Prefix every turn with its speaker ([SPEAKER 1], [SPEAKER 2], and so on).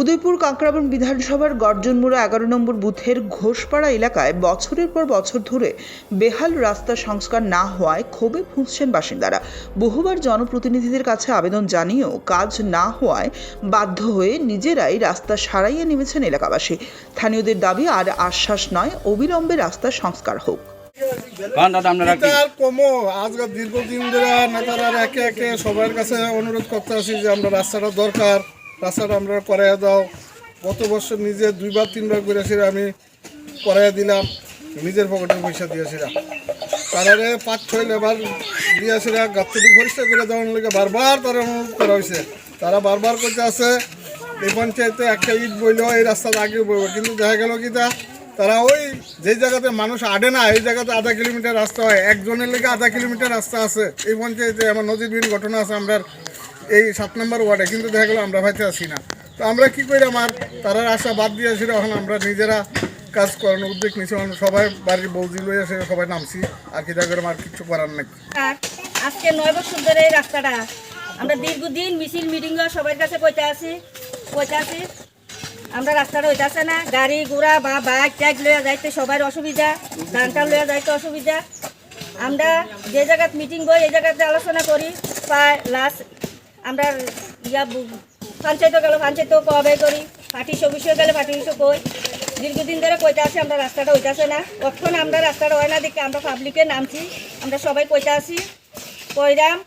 [SPEAKER 1] উদয়পুর কাঁকড়াবন বিধানসভার গর্জনমুড়া এগারো নম্বর বুথের ঘোষপাড়া এলাকায় বছরের পর বছর ধরে বেহাল রাস্তা সংস্কার না হওয়ায় ক্ষোভে ফুঁসছেন বাসিন্দারা। বহুবার জনপ্রতিনিধিদের কাছে আবেদন জানিয়েও কাজ না হওয়ায় বাধ্য হয়ে নিজেরাই রাস্তা সারাইয়ে নেমেছেন এলাকাবাসী। স্থানীয়দের দাবি আর আশ্বাস নয় অবিলম্বে রাস্তা সংস্কার হোক।
[SPEAKER 2] আর কমো। দীর্ঘদিন ধরে নেতারা একে একে সবার কাছে অনুরোধ করতে আসি যে আমরা রাস্তাটা দরকার। রাস্তাটা আমরা করাইয়া দাও। গত বছর নিজে দুইবার, তিনবার করে আমি করাইয়া দিলাম। নিজের পকেটের পয়সা দিয়েছিলাম তারারে পাঁচ, ছয় লেবার দিয়েছিলাম গাছটি পরিষ্কার করে দেওয়ার লেগে বারবার তারা অনুরোধ করা হয়েছে। তারা বারবার করতে আছে। এই পঞ্চায়েতে একটা ইট বইল, এই রাস্তাটা আগে বইব কিন্তু দেখা গেল কি তা, তারা ওই যে জায়গাতে মানুষ আডে না, এই জায়গাতে আধা কিলোমিটার রাস্তা হয়। একজনের লেগে আধা কিলোমিটার রাস্তা আছে। এই পঞ্চায়েতে আমার নদীর নদীরবিহীন ঘটনা আছে, আমরা এই সাত নম্বর ওয়ার্ডে, কিন্তু দেখা গেলো আমরা ভাইতে আসি না। তো আমরা কি করি, আমার তারার আশা বাদ দিয়েছিল এখন আমরা নিজেরা কাজ করানোর উদ্যোগ এখন সবাই বাড়ির বৌদি লই সে সবাই নামছি, আর কি দেখা আমার কিছু করার নেই।
[SPEAKER 3] আজকে নয় বছর ধরে এই রাস্তাটা। আমরা দীর্ঘদিন মিছিল, মিটিং সবার কাছে কইতে আসি, কইতে আছি আমরা রাস্তাটা হইতাছে না। গাড়ি, ঘোড়া, বা বাইক টাইক লইয়া যাইতে সবার অসুবিধা, ধান টান লইয়া যাইতে অসুবিধা। আমরা যে জায়গাত মিটিং বই, এই জায়গাতে আলোচনা করি, প্রায় লাস্ট আমরা ইয়া বু- পঞ্চায়েত গেল, পঞ্চায়েত কবে করি, পার্টি হয়ে গেলে পার্টি সব কই। দীর্ঘদিন ধরে কইতে আসি আমরা রাস্তাটা হইতাছে না। কখন আমরা রাস্তাটা হয় না দেখে আমরা পাবলিকে নামছি, আমরা সবাই কইতে আছি, কইরাম